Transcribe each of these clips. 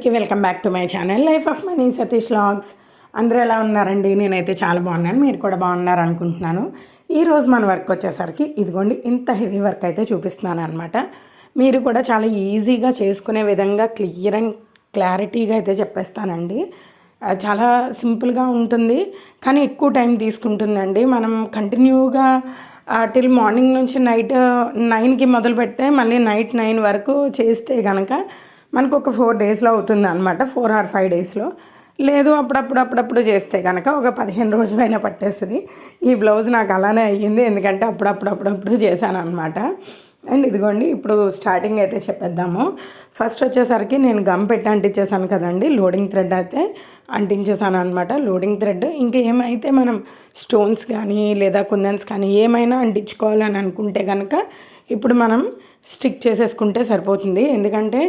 అందరికీ welcome back to my channel life of money Satish logs. అందరూ ఎలా ఉన్నారండి? నేనైతే చాలా బాగున్నాను. మీరు కూడా బాగున్నారు అనుకుంటున్నాను. ఈరోజు మన వర్క్ వచ్చేసరికి ఇదిగోండి ఇంత హెవీ వర్క్ అయితే చూపిస్తున్నాను అనమాట మీరు కూడా చాలా ఈజీగా చేసుకునే విధంగా క్లియర్ అండ్ క్లారిటీగా అయితే చెప్పేస్తానండి. చాలా సింపుల్గా ఉంటుంది కానీ ఎక్కువ టైం తీసుకుంటుందండి. మనం కంటిన్యూగా టిల్ మార్నింగ్ నుంచి నైట్ నైన్కి మొదలు పెడితే మళ్ళీ నైట్ నైన్ వరకు చేస్తే కనుక మనకు ఒక ఫోర్ డేస్లో అవుతుంది అనమాట ఫోర్ ఆర్ ఫైవ్ డేస్లో. లేదు అప్పుడప్పుడు అప్పుడప్పుడు చేస్తే కనుక ఒక పదిహేను రోజులైనా పట్టేస్తుంది. ఈ బ్లౌజ్ నాకు అలానే అయ్యింది. ఎందుకంటే అప్పుడప్పుడు అప్పుడప్పుడు చేశాను అనమాట అండ్ ఇదిగోండి ఇప్పుడు స్టార్టింగ్ అయితే చెప్పేద్దాము. ఫస్ట్ వచ్చేసరికి నేను గమ్ పెట్టి అంటించేసాను కదండి. లోడింగ్ థ్రెడ్ అయితే అంటించేసాను అనమాట లోడింగ్ థ్రెడ్. ఇంకా ఏమైతే మనం స్టోన్స్ కానీ లేదా కుందన్స్ కానీ ఏమైనా అంటించుకోవాలని అనుకుంటే కనుక ఇప్పుడు మనం స్టిక్ చేసేసుకుంటే సరిపోతుంది. ఎందుకంటే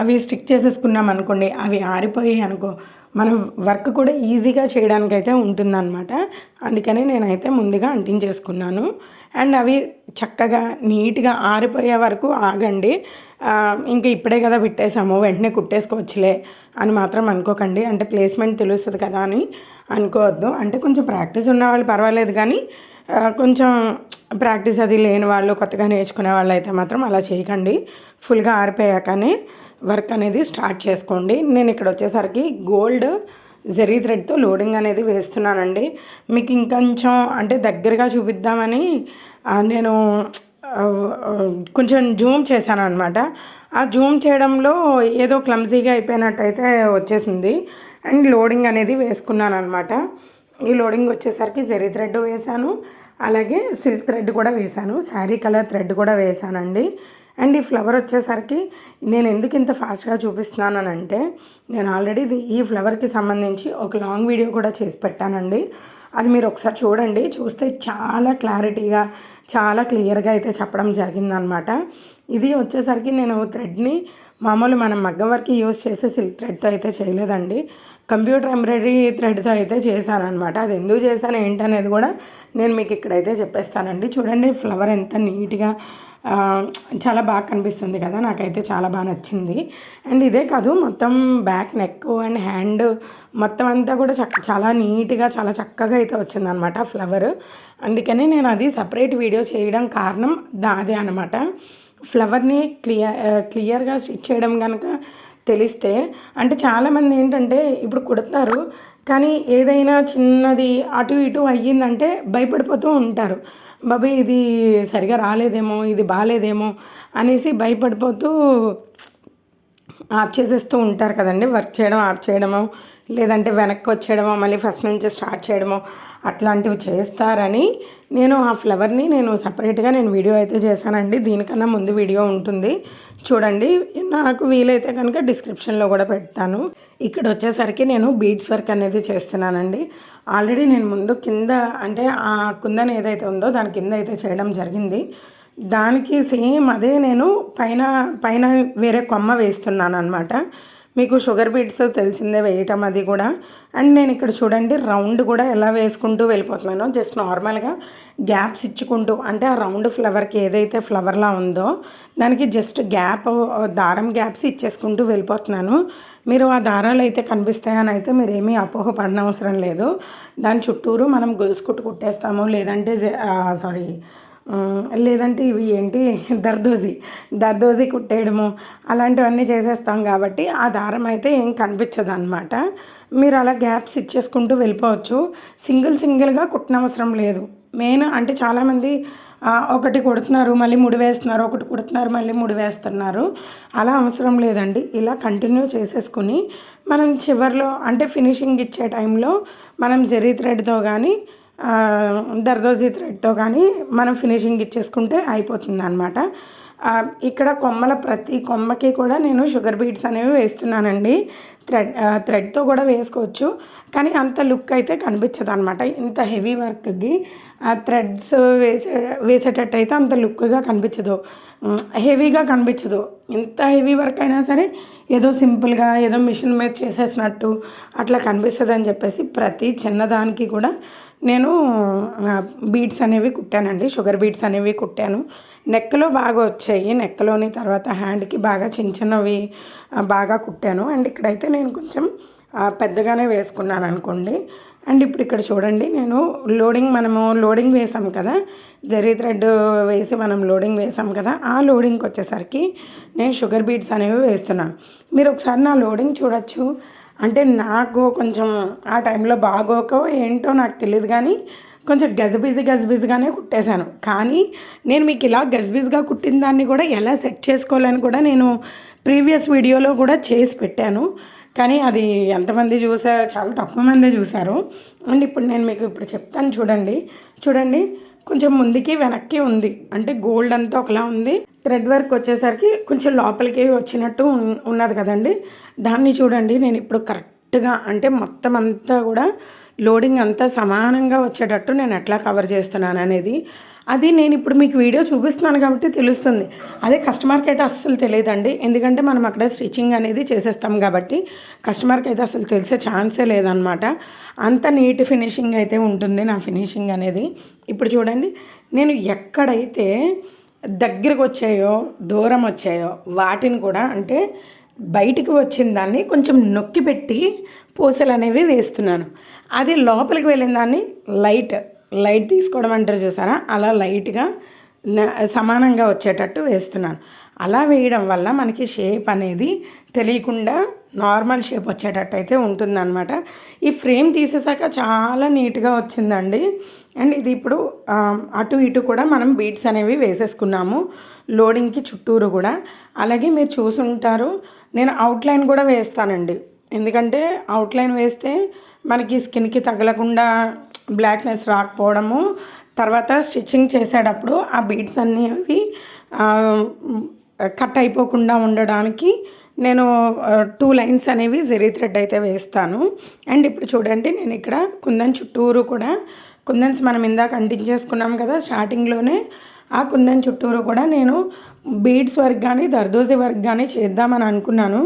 అవి స్టిక్ చేసేసుకున్నాం అనుకోండి అవి ఆరిపోయాయి అనుకో మనం వర్క్ కూడా ఈజీగా చేయడానికి అయితే ఉంటుందన్నమాట. అందుకని నేనైతే ముందుగా అంటించేసుకున్నాను. అండ్ అవి చక్కగా నీట్గా ఆరిపోయే వరకు ఆగండి. ఇంకా ఇప్పుడే కదా పెట్టేసాము వెంటనే కుట్టేసుకోవచ్చులే అని మాత్రం అనుకోకండి. అంటే ప్లేస్మెంట్ తెలుస్తుంది కదా అని అనుకోవద్దు. అంటే కొంచెం ప్రాక్టీస్ ఉన్న వాళ్ళు పర్వాలేదు కానీ కొంచెం ప్రాక్టీస్ అది లేని వాళ్ళు కొత్తగా నేర్చుకునే వాళ్ళు అయితే మాత్రం అలా చేయకండి. ఫుల్గా ఆరిపోయాకనే వర్క్ అనేది స్టార్ట్ చేసుకోండి. నేను ఇక్కడ వచ్చేసరికి గోల్డ్ జరీ థ్రెడ్తో లోడింగ్ అనేది వేస్తున్నానండి. మీకు ఇంకొంచెం అంటే దగ్గరగా చూపిద్దామని నేను కొంచెం జూమ్ చేశాను అనమాట ఆ జూమ్ చేయడంలో ఏదో క్లమ్జీగా అయిపోయినట్టయితే వచ్చేసింది. అండ్ లోడింగ్ అనేది వేసుకున్నాను అనమాట ఈ లోడింగ్ వచ్చేసరికి జరీ థ్రెడ్ వేశాను. అలాగే సిల్క్ థ్రెడ్ కూడా వేశాను. శారీ కలర్ థ్రెడ్ కూడా వేశానండి. అండ్ ఈ ఫ్లవర్ వచ్చేసరికి నేను ఎందుకు ఇంత ఫాస్ట్గా చూపిస్తున్నాను అని అంటే నేను ఆల్రెడీ ఇది- ఈ ఫ్లవర్కి సంబంధించి ఒక లాంగ్ వీడియో కూడా చేసి పెట్టానండి. అది మీరు ఒకసారి చూడండి. చూస్తే చాలా క్లారిటీగా చాలా క్లియర్గా అయితే చెప్పడం జరిగిందనమాట. ఇది వచ్చేసరికి నేను థ్రెడ్ని మామూలు మనం మగ్గం వరకు యూజ్ చేసే సిల్క్ థ్రెడ్తో అయితే చేయలేదండి. కంప్యూటర్ ఎంబ్రాయిడరీ థ్రెడ్తో అయితే చేశాను అనమాట అది ఎందుకు చేశాను ఏంటనేది కూడా నేను మీకు ఇక్కడైతే చెప్పేస్తానండి. చూడండి ఫ్లవర్ ఎంత నీట్గా చాలా బాగా కనిపిస్తుంది కదా నాకైతే చాలా బాగా నచ్చింది. అండ్ ఇదే కాదు మొత్తం బ్యాక్ నెక్ అండ్ హ్యాండ్ మొత్తం అంతా కూడా చక్క చాలా నీట్గా చాలా చక్కగా అయితే వచ్చిందనమాట ఫ్లవర్. అందుకని నేను అది సపరేట్ వీడియో చేయడం కారణం దాదే అనమాట ఫ్లవర్ని క్లియర్ క్లియర్గా స్టిచ్ చేయడం కనుక తెలిస్తే అంటే చాలామంది ఏంటంటే ఇప్పుడు కుడతారు కానీ ఏదైనా చిన్నది అటు ఇటు అయ్యిందంటే భయపడిపోతూ ఉంటారు. బాబీ ఇది సరిగా రాలేదేమో ఇది బాగాలేదేమో అనేసి భయపడిపోతూ ఆఫ్ చేసేస్తూ ఉంటారు కదండి. వర్క్ చేయడం ఆఫ్ చేయడము లేదంటే వెనక్కి వచ్చేయడమో మళ్ళీ ఫస్ట్ నుంచి స్టార్ట్ చేయడమో అట్లాంటివి చేస్తారని నేను ఆ ఫ్లవర్ని నేను సపరేట్గా నేను వీడియో అయితే చేశానండి. దీనికన్నా ముందు వీడియో ఉంటుంది. చూడండి నాకు వీలైతే కనుక డిస్క్రిప్షన్లో కూడా పెడతాను. ఇక్కడ వచ్చేసరికి నేను బీడ్స్ వర్క్ అనేది చేస్తున్నానండి. ఆల్రెడీ నేను ముందు కింద అంటే ఆ కుందని ఏదైతే ఉందో దాని కింద అయితే చేయడం జరిగింది. దానికి సేమ్ అదే నేను పైన పైన వేరే కొమ్మ వేస్తున్నాను అనమాట మీకు షుగర్ బీట్స్ తెలిసిందే వేయటం అది కూడా. అండ్ నేను ఇక్కడ చూడండి రౌండ్ కూడా ఎలా వేసుకుంటూ వెళ్ళిపోతున్నానో. జస్ట్ నార్మల్గా గ్యాప్స్ ఇచ్చుకుంటూ అంటే ఆ రౌండ్ ఫ్లవర్కి ఏదైతే ఫ్లవర్లా ఉందో దానికి జస్ట్ గ్యాప్ దారం గ్యాప్స్ ఇచ్చేసుకుంటూ వెళ్ళిపోతున్నాను. మీరు ఆ దారాలు అయితే కనిపిస్తాయని అయితే మీరు ఏమీ అపోహపడిన అవసరం లేదు. దాని చుట్టూరు మనం గొలుసు కుట్టు కుట్టేస్తాము లేదంటే సారీ లేదంటే ఇవి ఏంటి? దర్దోజీ. దర్దోజీ కుట్టేయడము అలాంటివన్నీ చేసేస్తాం కాబట్టి ఆ దారం అయితే ఏం కనిపించదు అనమాట మీరు అలా గ్యాప్స్ ఇచ్చేసుకుంటూ వెళ్ళిపోవచ్చు. సింగిల్ సింగిల్గా కుట్టనవసరం లేదు. మెయిన్ అంటే చాలామంది ఒకటి కుడుతున్నారు మళ్ళీ ముడి వేస్తున్నారు ఒకటి కుడుతున్నారు మళ్ళీ ముడి వేస్తున్నారు. అలా అవసరం లేదండి. ఇలా కంటిన్యూ చేసేసుకుని మనం చివర్లో అంటే ఫినిషింగ్ ఇచ్చే టైంలో మనం జెరీ థ్రెడ్తో కానీ దర్దోజీ థ్రెడ్తో కానీ మనం ఫినిషింగ్ ఇచ్చేసుకుంటే అయిపోతుంది అనమాట ఇక్కడ కొమ్మల ప్రతి కొమ్మకి కూడా నేను షుగర్ బీడ్స్ అనేవి వేస్తున్నానండి. థ్రెడ్ థ్రెడ్తో కూడా వేసుకోవచ్చు. కానీ అంత లుక్ అయితే కనిపించదు అనమాట ఇంత హెవీ వర్క్కి ఆ థ్రెడ్స్ వేసే వేసేటట్టు అయితే అంత లుక్గా కనిపించదు. హెవీగా కనిపించదు. ఎంత హెవీ వర్క్ అయినా సరే ఏదో సింపుల్గా ఏదో మిషన్ మీద చేసేసినట్టు అట్లా కనిపిస్తుంది అని చెప్పేసి ప్రతి చిన్నదానికి కూడా నేను బీడ్స్ అనేవి కుట్టానండి. షుగర్ బీడ్స్ అనేవి కుట్టాను. నెక్లో బాగా వచ్చాయి. నెక్లోని తర్వాత హ్యాండ్కి బాగా చిన్న చిన్నవి బాగా కుట్టాను. అండ్ ఇక్కడైతే నేను కొంచెం పెద్దగానే వేసుకున్నాను అనుకోండి. అండ్ ఇప్పుడు ఇక్కడ చూడండి నేను లోడింగ్ మనము లోడింగ్ వేసాం కదా. జరీ థ్రెడ్ వేసి మనం లోడింగ్ వేసాం కదా. ఆ లోడింగ్కి వచ్చేసరికి నేను షుగర్ బీట్స్ అనేవి వేస్తున్నాను. మీరు ఒకసారి నా లోడింగ్ చూడొచ్చు. అంటే నాకు కొంచెం ఆ టైంలో బాగోక ఏంటో నాకు తెలియదు కానీ కొంచెం గజబిజి గజబిజిగానే కుట్టేశాను. కానీ నేను మీకు ఇలా గజబిజిగా కుట్టిన దాన్ని కూడా ఎలా సెట్ చేసుకోవాలని కూడా నేను ప్రీవియస్ వీడియోలో కూడా చేసి పెట్టాను. కానీ అది ఎంతమంది చూసారు చాలా తక్కువ మందే చూశారు అండ్ ఇప్పుడు నేను మీకు ఇప్పుడు చెప్తాను చూడండి. చూడండి. కొంచెం ముందుకి వెనక్కి ఉంది. అంటే గోల్డ్ అంతా ఒకలా ఉంది. థ్రెడ్ వర్క్ వచ్చేసరికి కొంచెం లోపలికి వచ్చినట్టు ఉన్- ఉన్నది కదండి. దాన్ని చూడండి నేను ఇప్పుడు కరెక్ట్గా అంటే మొత్తం అంతా కూడా లోడింగ్ అంతా సమానంగా వచ్చేటట్టు నేను ఎట్లా కవర్ చేస్తున్నాను అనేది అది నేను ఇప్పుడు మీకు వీడియో చూపిస్తున్నాను కాబట్టి తెలుస్తుంది. అదే కస్టమర్కి అయితే అస్సలు తెలియదండి. ఎందుకంటే మనం అక్కడ స్టిచ్చింగ్ అనేది చేసేస్తాం కాబట్టి కస్టమర్కి అయితే అసలు తెలిసే ఛాన్సే లేదనమాట అంత నీట్ ఫినిషింగ్ అయితే ఉంటుంది నా ఫినిషింగ్ అనేది. ఇప్పుడు చూడండి నేను ఎక్కడైతే దగ్గరకు వచ్చాయో దూరం వచ్చాయో వాటిని కూడా అంటే బయటికి వచ్చిన దాన్ని కొంచెం నొక్కి పెట్టి పూసలు అనేవి వేస్తున్నాను. అది లోపలికి వెళ్ళిన దాన్ని లైట్ లైట్ తీసుకోవడం అంటారు చూసారా? అలా లైట్గా సమానంగా వచ్చేటట్టు వేస్తున్నాను. అలా వేయడం వల్ల మనకి షేప్ అనేది తెలియకుండా నార్మల్ షేప్ వచ్చేటట్టు అయితే ఉంటుందన్నమాట. ఈ ఫ్రేమ్ తీసేసాక చాలా నీట్గా వచ్చిందండి. అండ్ ఇది ఇప్పుడు అటు ఇటు కూడా మనం బీట్స్ అనేవి వేసేసుకున్నాము. లోడింగ్కి చుట్టూరు కూడా. అలాగే మీరు చూసుంటారు నేను అవుట్లైన్ కూడా వేస్తానండి. ఎందుకంటే అవుట్లైన్ వేస్తే మనకి స్కిన్కి తగలకుండా బ్లాక్నెస్ రాకపోవడము తర్వాత స్టిచ్చింగ్ చేసేటప్పుడు ఆ బీడ్స్ అనేవి కట్ అయిపోకుండా ఉండడానికి నేను టూ లైన్స్ అనేవి జెరీ థ్రెడ్ అయితే వేస్తాను. అండ్ ఇప్పుడు చూడండి నేను ఇక్కడ కుందన్ చుట్టూరు కూడా కుందన్స్ మనం ఇందాక అంటించేసుకున్నాం కదా స్టార్టింగ్లోనే ఆ కుందన్ చుట్టూరు కూడా నేను బీడ్స్ వర్క్ కానీ దర్దోజీ వర్క్ కానీ చేద్దామని అనుకున్నాను.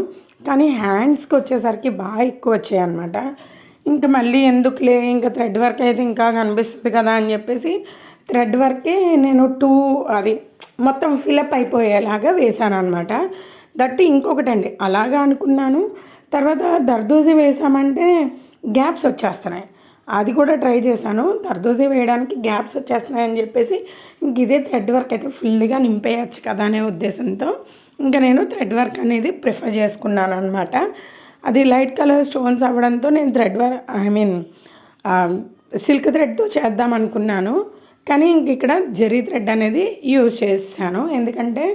కానీ హ్యాండ్స్కి వచ్చేసరికి బాగా ఎక్కువ వచ్చాయి అనమాట ఇంకా మళ్ళీ ఎందుకులే ఇంకా థ్రెడ్ వర్క్ అయితే ఇంకా కనిపిస్తుంది కదా అని చెప్పేసి థ్రెడ్ వర్కే నేను టూ అది మొత్తం ఫిలప్ అయిపోయేలాగా వేసాను అనమాట దట్ ఇంకొకటండి అలాగా అనుకున్నాను. తర్వాత దర్దోజీ వేసామంటే గ్యాప్స్ వచ్చేస్తున్నాయి. అది కూడా ట్రై చేశాను. దర్దోజీ వేయడానికి గ్యాప్స్ వచ్చేస్తున్నాయని చెప్పేసి ఇంక ఇదే థ్రెడ్ వర్క్ అయితే ఫుల్గా నింపేయచ్చు కదా అనే ఉద్దేశంతో ఇంకా నేను థ్రెడ్ వర్క్ అనేది ప్రిఫర్ చేసుకున్నాను అనమాట అది లైట్ కలర్ స్టోన్స్ అవ్వడంతో నేను thread or I mean silk థ్రెడ్తో చేద్దాం అనుకున్నాను. కానీ ఇంక ఇక్కడ జెరీ థ్రెడ్ అనేది యూజ్ చేశాను. ఎందుకంటే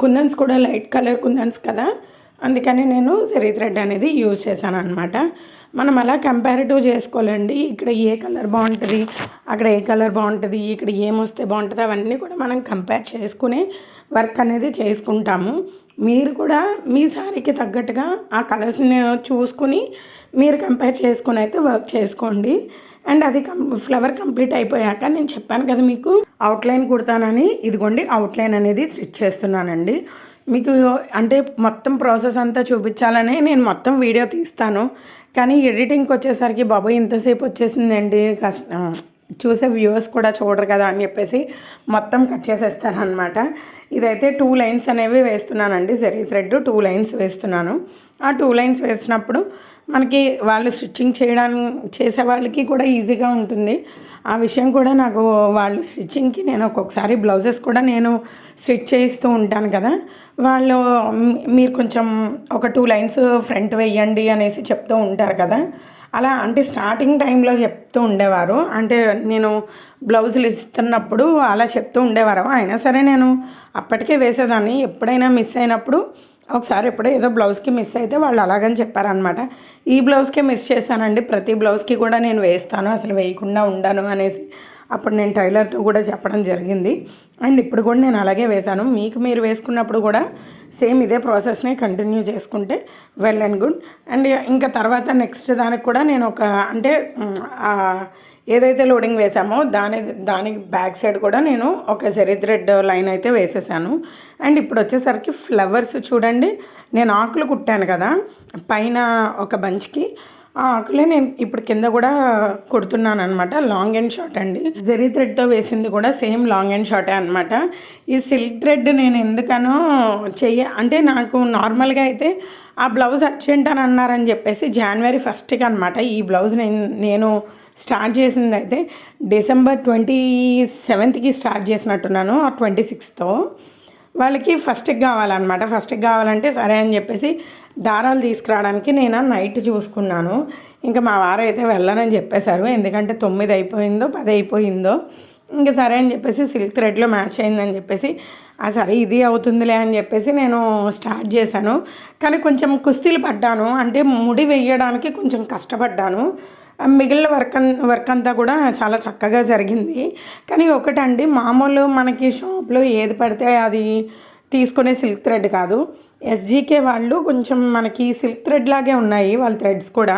కుందన్స్ కూడా లైట్ కలర్ కుందన్స్ కదా. అందుకని నేను జెరీ థ్రెడ్ అనేది యూజ్ చేశాను అనమాట మనం అలా కంపారిటివ్ చేసుకోవాలండి. ఇక్కడ ఏ కలర్ బాగుంటుంది అక్కడ ఏ కలర్ బాగుంటుంది ఇక్కడ ఏమొస్తే బాగుంటుంది అవన్నీ కూడా మనం కంపేర్ చేసుకుని వర్క్ అనేది చేసుకుంటాము. మీరు కూడా మీ శారీకి తగ్గట్టుగా ఆ కలర్స్ని చూసుకుని మీరు కంపేర్ చేసుకుని అయితే వర్క్ చేసుకోండి. అండ్ అది కం ఫ్లవర్ కంప్లీట్ అయిపోయాక నేను చెప్పాను కదా మీకు అవుట్లైన్ కుడతానని ఇదిగోండి అవుట్లైన్ అనేది స్టిచ్ చేస్తున్నానండి. మీకు అంటే మొత్తం ప్రాసెస్ అంతా చూపించాలనే నేను మొత్తం వీడియో తీస్తాను. కానీ ఎడిటింగ్కి వచ్చేసరికి బాబు ఇంతసేపు వచ్చేసిందండి. కష్టం. చూసే వ్యూవర్స్ కూడా చూడరు కదా అని చెప్పేసి మొత్తం కట్ చేసేస్తాను అనమాట ఇదైతే టూ లైన్స్ అనేవి వేస్తున్నానండి. జరీ థ్రెడ్ టూ లైన్స్ వేస్తున్నాను. ఆ టూ లైన్స్ వేసినప్పుడు మనకి వాళ్ళు స్టిచ్చింగ్ చేయడానికి చేసే వాళ్ళకి కూడా ఈజీగా ఉంటుంది. ఆ విషయం కూడా నాకు వాళ్ళు స్టిచ్చింగ్కి నేను ఒక్కొక్కసారి బ్లౌజెస్ కూడా నేను స్టిచ్ చేయిస్తూ ఉంటాను కదా. వాళ్ళు మీరు కొంచెం ఒక టూ లైన్స్ ఫ్రంట్ వేయండి అనేసి చెప్తూ ఉంటారు కదా. అలా అంటే స్టార్టింగ్ టైంలో చెప్తూ ఉండేవారు. అంటే నేను బ్లౌజులు ఇస్తున్నప్పుడు అలా చెప్తూ ఉండేవారు. అయినా సరే నేను అప్పటికే వేసేదాన్ని. ఎప్పుడైనా మిస్ అయినప్పుడు ఒకసారి ఎప్పుడో ఏదో బ్లౌజ్కి మిస్ అయితే వాళ్ళు అలాగని చెప్పారనమాట ఈ బ్లౌజ్కే మిస్ చేశానండి. ప్రతి బ్లౌజ్కి కూడా నేను వేస్తాను. అసలు వేయకుండా ఉండను అనేసి. అప్పుడు నేను టైలర్తో కూడా చెప్పడం జరిగింది. అండ్ ఇప్పుడు కూడా నేను అలాగే వేశాను. మీకు మీరు వేసుకున్నప్పుడు కూడా సేమ్ ఇదే ప్రాసెస్ని కంటిన్యూ చేసుకుంటే వెల్ అండ్ గుడ్. అండ్ ఇంకా తర్వాత నెక్స్ట్ దానికి కూడా నేను ఒక అంటే ఏదైతే లోడింగ్ వేసామో దాని దాని బ్యాక్ సైడ్ కూడా నేను ఒక జెరీ థ్రెడ్ లైన్ అయితే వేసేసాను. అండ్ ఇప్పుడు వచ్చేసరికి ఫ్లవర్స్ చూడండి. నేను ఆకులు కుట్టాను కదా పైన ఒక బంచ్కి. ఆ ఆకులే నేను ఇప్పుడు కింద కూడా కుడుతున్నాను అనమాట లాంగ్ అండ్. షార్ట్ అండి జెరీ థ్రెడ్తో వేసింది కూడా సేమ్ లాంగ్ అండ్ షార్టే అనమాట ఈ సిల్క్ థ్రెడ్ నేను ఎందుకనో చెయ్య అంటే నాకు నార్మల్గా అయితే ఆ బ్లౌజ్ అర్జెంట్ అని అన్నారని చెప్పేసి జనవరి ఫస్ట్కి అనమాట ఈ బ్లౌజ్ నేను నేను స్టార్ట్ చేసింది అయితే డిసెంబర్ ట్వంటీ సెవెంత్కి స్టార్ట్ చేసినట్టున్నాను ఆ ట్వంటీ సిక్స్తో వాళ్ళకి ఫస్ట్కి కావాలన్నమాట. ఫస్ట్కి కావాలంటే సరే అని చెప్పేసి దారాలు తీసుకురావడానికి నేను నైట్ చూసుకున్నాను. ఇంకా మా వారు అయితే వెళ్ళనని చెప్పేశారు. ఎందుకంటే తొమ్మిది అయిపోయిందో పది అయిపోయిందో. ఇంకా సరే అని చెప్పేసి సిల్క్ థ్రెడ్లో మ్యాచ్ అయిందని చెప్పేసి ఆ సరే ఇది అవుతుందిలే అని చెప్పేసి నేను స్టార్ట్ చేశాను. కానీ కొంచెం కుస్తీలు పడ్డాను. అంటే ముడి వేయడానికి కొంచెం కష్టపడ్డాను. మిగిలిన వర్క్ వర్క్ అంతా కూడా చాలా చక్కగా జరిగింది. కానీ ఒకటండి మామూలు మనకి షాప్లో ఏది పడితే అది తీసుకునే సిల్క్ థ్రెడ్ కాదు. ఎస్జీకే వాళ్ళు కొంచెం మనకి సిల్క్ థ్రెడ్ లాగే ఉన్నాయి వాళ్ళ థ్రెడ్స్ కూడా.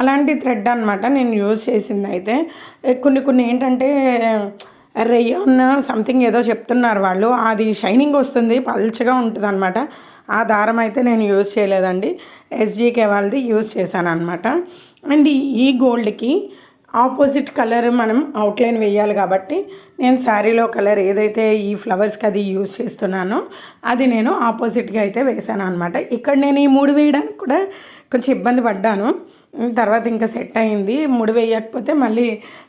అలాంటి థ్రెడ్ అనమాట నేను యూజ్ చేసింది అయితే కొన్ని కొన్ని ఏంటంటే రేయాన్ సంథింగ్ ఏదో చెప్తున్నారు వాళ్ళు. అది షైనింగ్ వస్తుంది పల్చగా ఉంటుంది అనమాట ఆ దారం అయితే నేను యూజ్ చేయలేదండి. ఎస్జీకే వాళ్ళది యూజ్ చేశాను అనమాట అండ్ ఈ గోల్డ్కి ఆపోజిట్ కలర్ మనం అవుట్లైన్ వేయాలి కాబట్టి నేను శారీలో కలర్ ఏదైతే ఈ ఫ్లవర్స్కి అది యూజ్ చేస్తున్నానో అది నేను ఆపోజిట్గా అయితే వేసాను అనమాట ఇక్కడ నేను ఈ మూడు వేయడానికి కూడా కొంచెం ఇబ్బంది పడ్డాను. తర్వాత ఇంకా సెట్ అయింది. ముడి వేయకపోతే మళ్ళీ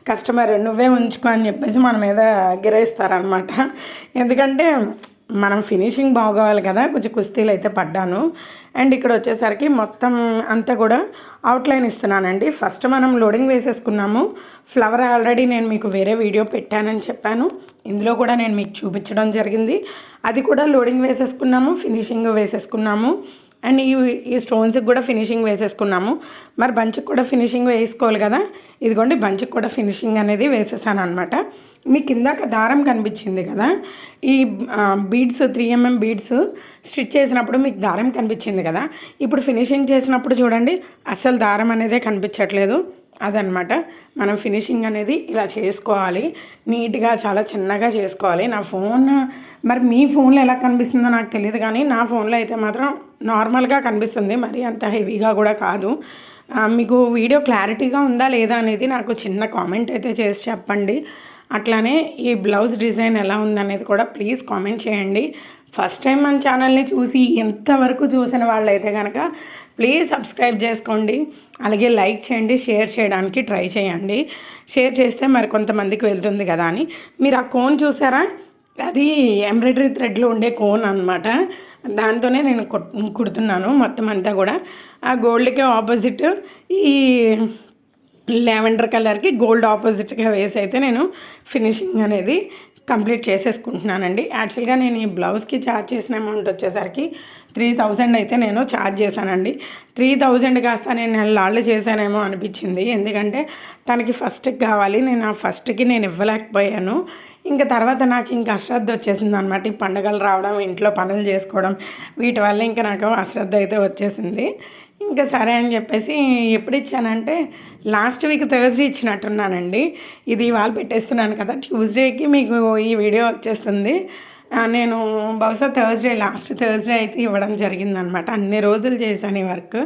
కస్టమర్ నువ్వే ఉంచుకో అని చెప్పేసి మన మీద గిరేస్తారనమాట ఎందుకంటే మనం ఫినిషింగ్ బాగోవాలి కదా కొంచెం కుస్తీలు అయితే పడ్డాను. అండ్ ఇక్కడ వచ్చేసరికి మొత్తం అంతా కూడా అవుట్లైన్ ఇస్తున్నానండి. ఫస్ట్ మనం లోడింగ్ వేసేసుకున్నాము. ఫ్లవర్ ఆల్రెడీ నేను మీకు వేరే వీడియో పెట్టానని చెప్పాను. ఇందులో కూడా నేను మీకు చూపించడం జరిగింది. అది కూడా లోడింగ్ వేసేసుకున్నాము ఫినిషింగ్ వేసేసుకున్నాము. అండ్ ఈ ఈ స్టోన్స్కి కూడా ఫినిషింగ్ వేసేసుకున్నాము. మరి బంచ్కి కూడా ఫినిషింగ్ వేసుకోవాలి కదా. ఇదిగోండి బంచ్కి కూడా ఫినిషింగ్ అనేది వేసేసాను అనమాట మీకు ఇందాక దారం కనిపించింది కదా. ఈ beads three MM beads stitch చేసినప్పుడు మీకు దారం కనిపించింది కదా. ఇప్పుడు ఫినిషింగ్ చేసినప్పుడు చూడండి అస్సలు దారం అనేదే కనిపించట్లేదు. అదనమాట. మనం ఫినిషింగ్ అనేది ఇలా చేసుకోవాలి. నీట్గా చాలా చిన్నగా చేసుకోవాలి. నా ఫోన్ మరి మీ ఫోన్లో ఎలా కనిపిస్తుందో నాకు తెలియదు కానీ నా ఫోన్లో అయితే మాత్రం నార్మల్గా కనిపిస్తుంది. మరి అంత హెవీగా కూడా కాదు. మీకు వీడియో క్లారిటీగా ఉందా లేదా అనేది నాకు చిన్న కామెంట్ అయితే చేసి చెప్పండి. అట్లానే ఈ బ్లౌజ్ డిజైన్ ఎలా ఉందనేది కూడా ప్లీజ్ కామెంట్ చేయండి. ఫస్ట్ టైం మన ఛానల్ని చూసి ఎంతవరకు చూసిన వాళ్ళైతే కనుక ప్లీజ్ సబ్స్క్రైబ్ చేసుకోండి. అలాగే లైక్ చేయండి షేర్ చేయడానికి ట్రై చేయండి. షేర్ చేస్తే మరి కొంతమందికి వెళ్తుంది కదా అని. మీరు ఆ కోన్ చూసారా? అది ఎంబ్రాయిడరీ థ్రెడ్లో ఉండే కోన్ అనమాట దాంతోనే నేను కుడుతున్నాను మొత్తం అంతా కూడా. ఆ గోల్డ్కి ఆపోజిట్ ఈ లెవెండర్ కలర్కి గోల్డ్ ఆపోజిట్గా వేసి అయితే నేను ఫినిషింగ్ అనేది కంప్లీట్ చేసేసుకుంటున్నానండి. యాక్చువల్గా నేను ఈ బ్లౌజ్కి ఛార్జ్ చేసిన అమౌంట్ వచ్చేసరికి త్రీ థౌజండ్ అయితే నేను ఛార్జ్ చేశానండి. త్రీ థౌజండ్ కాస్త నేను నెలలాళ్ళు చేశానేమో అనిపించింది. ఎందుకంటే తనకి ఫస్ట్కి కావాలి నేను ఆ ఫస్ట్కి నేను ఇవ్వలేకపోయాను. ఇంకా తర్వాత నాకు ఇంకా అశ్రద్ధ వచ్చేసింది అనమాట ఈ పండుగలు రావడం ఇంట్లో పనులు చేసుకోవడం వీటి వల్ల ఇంకా నాకు అశ్రద్ధ అయితే వచ్చేసింది. ఇంకా సరే అని చెప్పేసి ఎప్పుడు ఇచ్చానంటే లాస్ట్ వీక్ థర్స్డే ఇచ్చినట్టున్నానండి. ఇది వాళ్ళు పెట్టేస్తున్నాను కదా ట్యూస్డేకి మీకు ఈ వీడియో వచ్చేస్తుంది. నేను బహుశా థర్స్డే లాస్ట్ థర్స్డే అయితే ఇవ్వడం జరిగిందనమాట. అన్ని రోజులు చేశాను ఈ వర్క్.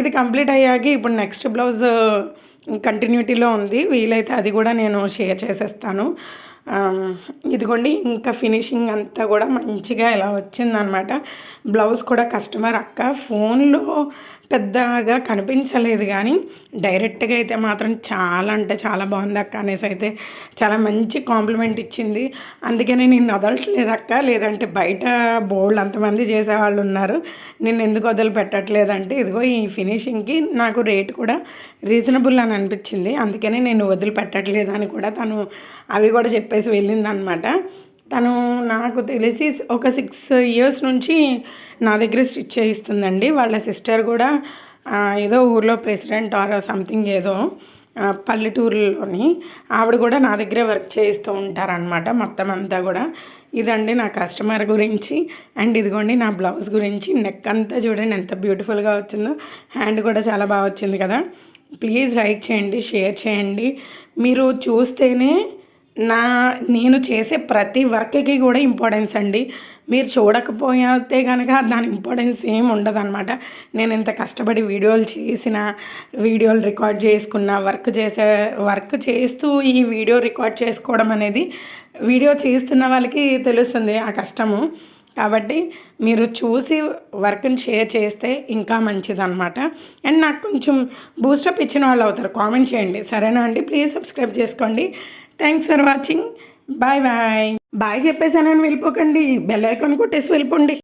ఇది కంప్లీట్ అయ్యాక ఇప్పుడు నెక్స్ట్ బ్లౌజ్ కంటిన్యూటీలో ఉంది. వీలైతే అది కూడా నేను షేర్ చేసేస్తాను. ఇదిగోండి ఇంకా ఫినిషింగ్ అంతా కూడా మంచిగా ఇలా వచ్చిందనమాట. బ్లౌజ్ కూడా కస్టమర్ అక్క ఫోన్లో పెద్దగా కనిపించలేదు కానీ డైరెక్ట్గా అయితే మాత్రం చాలా అంటే చాలా బాగుంది అక్క అనేసి అయితే చాలా మంచి కాంప్లిమెంట్ ఇచ్చింది. అందుకనే నేను వదలట్లేదు అక్క. లేదంటే బయట బోల్డ్ అంతమంది చేసేవాళ్ళు ఉన్నారు. నేను ఎందుకు వదిలి పెట్టట్లేదంటే ఇదిగో ఈ ఫినిషింగ్కి నాకు రేట్ కూడా రీజనబుల్ అని అనిపించింది. అందుకనే నేను వదిలిపెట్టట్లేదు అని కూడా తను అవి కూడా చెప్పేసి వెళ్ళిందనమాట తను నాకు తెలిసి ఒక సిక్స్ ఇయర్స్ నుంచి నా దగ్గర స్టిచ్ చేయిస్తుందండి. వాళ్ళ సిస్టర్ కూడా ఏదో ఊర్లో ప్రెసిడెంట్ ఆర్ సంథింగ్ ఏదో పల్లెటూరులోని ఆవిడ కూడా నా దగ్గరే వర్క్ చేయిస్తూ ఉంటారనమాట మొత్తం అంతా కూడా. ఇదండి నా కస్టమర్ గురించి. అండ్ ఇదిగోండి నా బ్లౌజ్ గురించి. నెక్ అంతా చూడండి ఎంత బ్యూటిఫుల్గా వచ్చిందో. హ్యాండ్ కూడా చాలా బాగా వచ్చింది కదా. ప్లీజ్ లైక్ చేయండి షేర్ చేయండి. మీరు చూస్తేనే నా నేను చేసే ప్రతి వర్క్కి కూడా ఇంపార్టెన్స్ అండి. మీరు చూడకపోతే కనుక దాని ఇంపార్టెన్స్ ఏం ఉండదన్నమాట. నేను ఇంత కష్టపడి వీడియోలు చేసిన వీడియోలు రికార్డ్ చేసుకున్న వర్క్ చేసే వర్క్ చేస్తూ ఈ వీడియో రికార్డ్ చేసుకోవడం అనేది వీడియో చేస్తున్న వాళ్ళకి తెలుస్తుంది ఆ కష్టము. కాబట్టి మీరు చూసి వర్క్ని షేర్ చేస్తే ఇంకా మంచిదన్నమాట. అండ్ నాకు కొంచెం బూస్టప్ ఇచ్చిన వాళ్ళు అవుతారు. కామెంట్ చేయండి. సరేనా అండి? ప్లీజ్ సబ్స్క్రైబ్ చేసుకోండి. Thanks for watching bye bye bye చెప్పేసానని వెళ్ళిపోకండి. బెల్ ఐకాన్ కొట్టేసి వెళ్ళిపోండి.